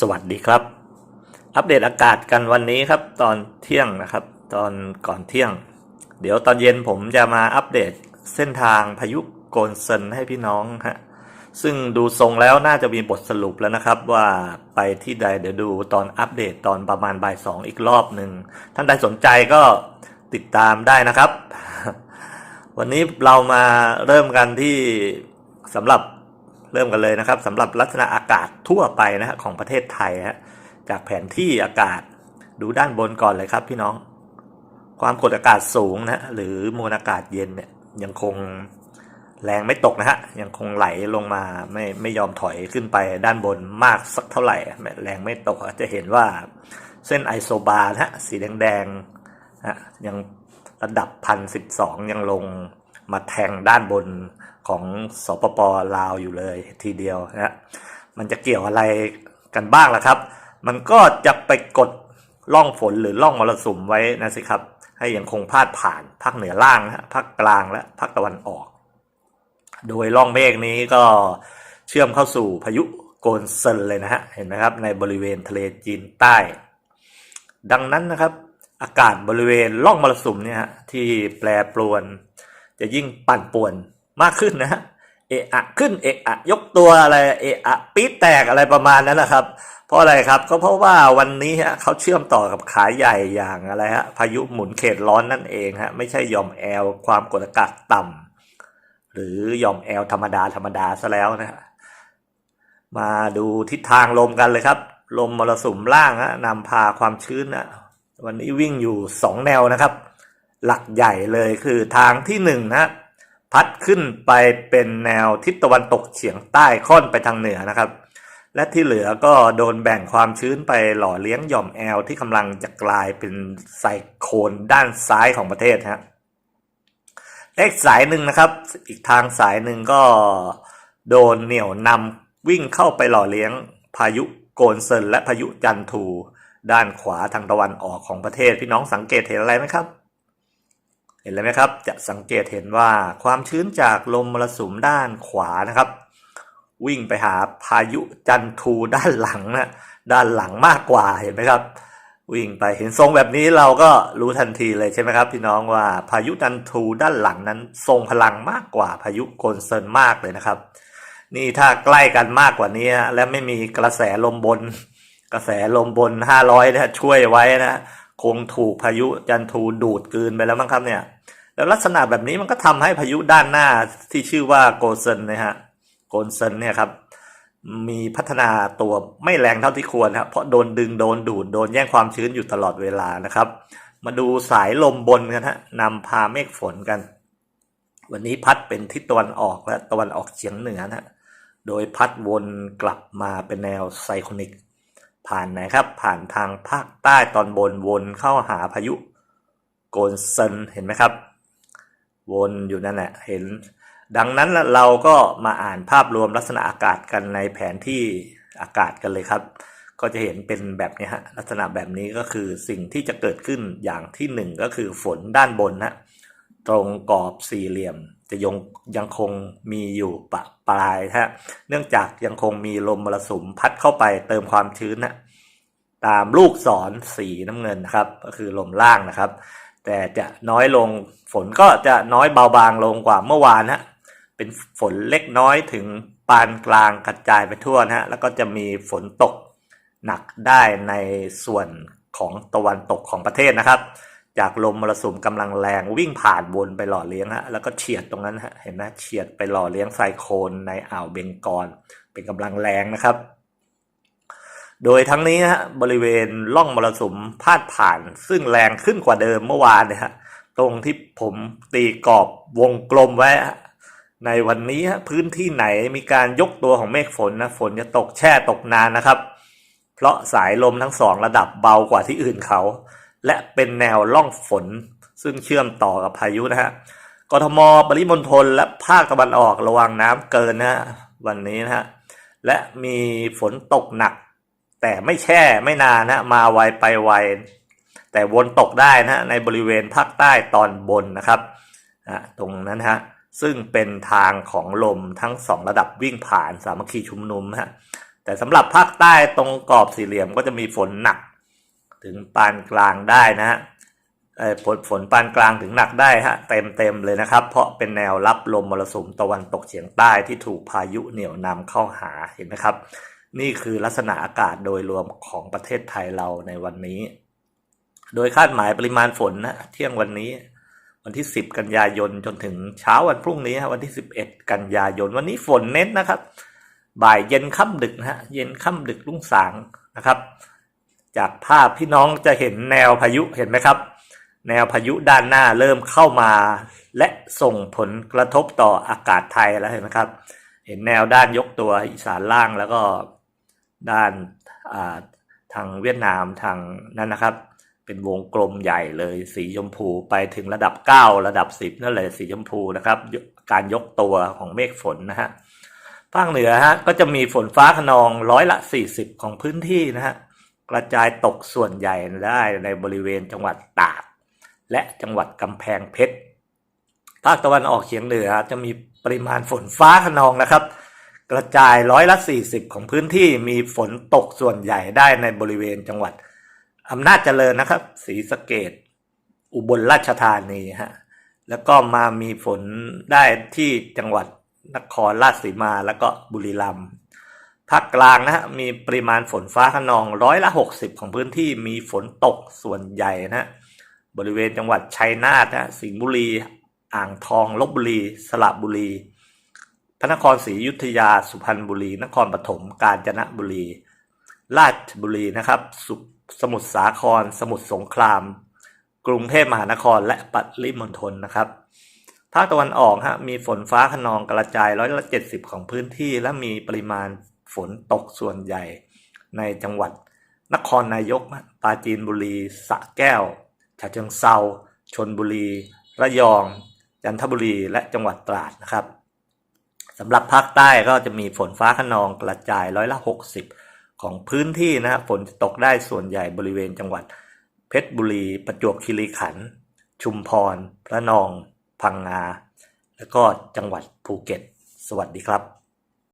สวัสดีครับ อัปเดตอากาศกันวันนี้ครับ ตอนเที่ยงนะครับ ตอนก่อนเที่ยง เดี๋ยวตอนเย็นผมจะมาอัปเดตเส้นทางพายุโกนเซนให้พี่น้องฮะซึ่งดูทรงแล้วน่าจะมีบทสรุปแล้วนะครับ ว่าไปที่ใดเดี๋ยวดูตอนอัปเดตตอนประมาณบ่ายสองอีกรอบหนึ่งท่านใดสนใจก็ติดตามได้นะครับ วันนี้เรามาเริ่มกันที่สำหรับ เริ่มกันเลยนะครับสำหรับลักษณะอากาศทั่วไปนะฮะของประเทศไทยฮะจากแผนที่อากาศดูด้านบนก่อนเลยครับพี่น้อง ความกดอากาศสูงนะฮะหรือมวลอากาศเย็นเนี่ยยังคงแรงไม่ตกนะฮะยังคงไหลลงมาไม่ไม่ยอมถอยขึ้นไปด้านบนมากสักเท่าไหร่แรงไม่ตกจะเห็นว่าเส้นไอโซบาร์นะฮะสีแดงๆนะฮะยังระดับพันสิบสองยังลง มาแทงด้านบนของสปปลาวอยู่เลยทีเดียวนะฮะมันจะเกี่ยวอะไรกันบ้างล่ะครับ มันก็จะไปกดล่องฝนหรือล่องมรสุมไว้นะสิครับ ให้ยังคงพาดผ่านภาคเหนือล่างนะฮะภาคกลางและภาคตะวันออก โดยล่องเมฆนี้ก็เชื่อมเข้าสู่พายุโกนเซินเลยนะฮะ เห็นไหมครับในบริเวณทะเลจีนใต้ ดังนั้นนะครับ อากาศบริเวณล่องมรสุมเนี่ยที่แปรปรวน จะยิ่งปั่นป่วนมากขึ้นนะ เอะอะขึ้นเอะอะยกตัวอะไรเอะอะปี๊ดแตกอะไรประมาณนั้นนะครับ เพราะอะไรครับก็เพราะว่าวันนี้ฮะเขาเชื่อมต่อกับขาใหญ่อย่างอะไรฮะพายุหมุนเขตร้อนนั่นเองฮะไม่ใช่ยอมแอลความกดอากาศต่ำหรือยอมแอลธรรมดาธรรมดาซะแล้วนะฮะมาดูทิศทางลมกันเลยครับ ลมมรสุมล่างฮะนำพาความชื้นนะวันนี้วิ่งอยู่สองแนวนะครับ หลักใหญ่เลยคือทางที่หนึ่งนะพัดขึ้นไปเป็นแนวทิศตะวันตกเฉียงใต้ค่อนไปทางเหนือนะครับ และที่เหลือก็โดนแบ่งความชื้นไปหล่อเลี้ยงหย่อมแอลที่กำลังจะกลายเป็นไซโคลนด้านซ้ายของประเทศฮะเลขสายหนึ่งนะครับ อีกทางสายหนึ่งก็โดนเหนี่ยวนำวิ่งเข้าไปหล่อเลี้ยงพายุโกนเซินและพายุจันทู ด้านขวาทางตะวันออกของประเทศพี่น้องสังเกตเห็นอะไรไหมครับ เห็นเลยไหมครับ จะสังเกตเห็นว่าความชื้นจากลมมรสุมด้านขวานะครับ วิ่งไปหาพายุจันทูด้านหลังนะด้านหลังมากกว่าเห็นไหมครับวิ่งไปเห็นทรงแบบนี้เราก็รู้ทันทีเลยใช่ไหมครับ พี่น้องว่าพายุจันทูด้านหลังนั้น ทรงพลังมากกว่าพายุโกนเซินมากเลยนะครับ นี่ถ้าใกล้กันมากกว่านี้ และไม่มีกระแสลมบน กระแสลมบนห้าร้อยนะช่วยไว้นะ คงถูกพายุจันทูดูดกืนไปแล้วมั้งครับเนี่ย แล้วลักษณะแบบนี้มันก็ทำให้พายุด้านหน้าที่ชื่อว่าโกเซนนะฮะโกเซนเนี่ยครับมีพัฒนาตัวไม่แรงเท่าที่ควรครับเพราะโดนดึงโดนดูดโดนแย่งความชื้นอยู่ตลอดเวลานะครับ มาดูสายลมบนกันฮะนำพาเมฆฝนกัน วันนี้พัดเป็นทิศตะวันออกและตะวันออกเฉียงเหนือนะฮะโดยพัดวนกลับมาเป็นแนวไซโคนิก ผ่านไหนครับ ผ่านทางภาคใต้ตอนบนวนเข้าหาพายุโกนเซนเห็นไหมครับ วนอยู่นั่นแหละเห็น ดังนั้นเราก็มาอ่านภาพรวมลักษณะอากาศกันในแผนที่อากาศกันเลยครับ ก็จะเห็นเป็นแบบนี้ฮะลักษณะแบบนี้ก็คือสิ่งที่จะเกิดขึ้นอย่างที่หนึ่งก็คือฝนด้านบนนะ ตรงกรอบสี่เหลี่ยม จะยังยังคงมีอยู่ปะปลายฮะเนื่องจากยังคงมีลมมรสุมพัดเข้าไปเติมความชื้นนะตามลูกศรสีน้ำเงินนะครับ ก็คือลมล่างนะครับ แต่จะน้อยลงฝนก็จะน้อยเบาบางลงกว่าเมื่อวานฮะเป็นฝนเล็กน้อยถึงปานกลางกระจายไปทั่วนะฮะแล้วก็จะมีฝนตกหนักได้ในส่วนของตะวันตกของประเทศนะครับ จากลมมรสุมกำลังแรงวิ่งผ่านวนไปหล่อเลี้ยงฮะแล้วก็เฉียดตรงนั้นฮะเห็นไหมเฉียดไปหล่อเลี้ยงไซโคลนในอ่าวเบงกอลเป็นกำลังแรงนะครับ โดยทั้งนี้ฮะบริเวณล่องมรสุมพาดผ่าน ซึ่งแรงขึ้นกว่าเดิมเมื่อวานเนี่ยฮะตรงที่ผมตีกรอบวงกลมไว้ในวันนี้ฮะพื้นที่ไหนมีการยกตัวของเมฆฝนนะฝนจะตกแช่ตกนานนะครับ เพราะสายลมทั้งสองระดับเบากว่าที่อื่นเขา และเป็นแนวล่องฝน ซึ่งเชื่อมต่อกับพายุนะฮะกทม ปริมณฑลและภาคตะวันออกระวังน้ำเกินนะฮะวันนี้นะฮะและมีฝนตกหนัก แต่ไม่แช่ไม่นานนะมาไวไปไวแต่วนตกได้นะในบริเวณภาคใต้ตอนบนนะครับตรงนั้นฮะซึ่งเป็นทางของลมทั้งสองระดับวิ่งผ่านสามัคคีชุมนุมฮะแต่สำหรับภาคใต้ตรงกรอบสี่เหลี่ยมก็จะมีฝนหนัก ถึงปานกลางได้นะฮะเออฝนปานกลางถึงหนักได้ฮะเต็มเต็มเลยนะครับ เพราะเป็นแนวรับลมมรสุมตะวันตกเฉียงใต้ที่ถูกพายุเหนี่ยวนำเข้าหาเห็นไหมครับ นี่คือลักษณะอากาศโดยรวมของประเทศไทยเราในวันนี้ โดยคาดหมายปริมาณฝนนะเที่ยงวันนี้ วันที่ 10 กันยายนจนถึงเช้าวันพรุ่งนี้ฮะวันที่ 11 กันยายน วันนี้ฝนเน้นนะครับ บ่ายเย็นค่ำดึกนะฮะเย็นค่ำดึกรุ่งสางนะครับ จากภาพพี่น้องจะเห็นแนวพายุเห็นไหมครับ แนวพายุด้านหน้าเริ่มเข้ามา และส่งผลกระทบต่ออากาศไทยแล้วเห็นไหมครับ เห็นแนวด้านยกตัวอีสานล่างแล้วก็ด้านาทางเวียดนามทางนั้นนะครับ เป็นวงกลมใหญ่เลยสีชมพูไปถึงระดับ 9 ระดับ 10 นั่นเลยสีชมพูนะครับ การยกตัวของเมฆฝนนะฮะภาคเหนือฮะก็จะมีฝนฟ้าขนองร้อยละ 40 ของพื้นที่นะฮะ กระจายตกส่วนใหญ่ได้ในบริเวณจังหวัดตาก และจังหวัดกำแพงเพชรภาคตะวันออกเฉียงเหนือจะมีปริมาณฝนฟ้าขนองนะครับ กระจายร้อยละ 40 ของพื้นที่มีฝนตกส่วนใหญ่ได้ในบริเวณจังหวัดอำนาจเจริญนะครับศรีสะเกดอุบลราชธานีฮะแล้วก็มามีฝนได้ที่จังหวัดนครราชสีมาแล้วก็บุรีรัมย์ ภาคกลางนะฮะมีปริมาณฝนฟ้าขนองร้อยละ 60 ของพื้นที่มีฝนตกส่วนใหญ่นะบริเวณจังหวัดชัยนาทนะสิงห์บุรี อ่างทองลบบุรี สระบุรี พระนครศรีอยุธยาสุพรรณบุรี นครปฐมกาญจนบุรี ราชบุรีนะครับสุสมุทรสาคร สมุทรสงคราม กรุงเทพมหานครและปริมณฑลนะครับภาคตะวันออกฮะมีฝนฟ้าขนองกระจายร้อยละเจ็ดสิบของพื้นที่และมีปริมาณ ฝนตกส่วนใหญ่ในจังหวัดนครนายกปราจีนบุรีสระแก้วฉะเชิงเซาชนบุรี ระยอง จันทบุรีและจังหวัดตราดนะครับสำหรับภาคใต้ก็จะมีฝนฟ้าขนองกระจายร้อยละ 60 ของพื้นที่นะฮะฝนจะตกได้ส่วนใหญ่บริเวณจังหวัด เพชรบุรี ประจวบคีรีขันธ์ชุมพร พระนอง พังงา และก็จังหวัดภูเก็ต สวัสดีครับ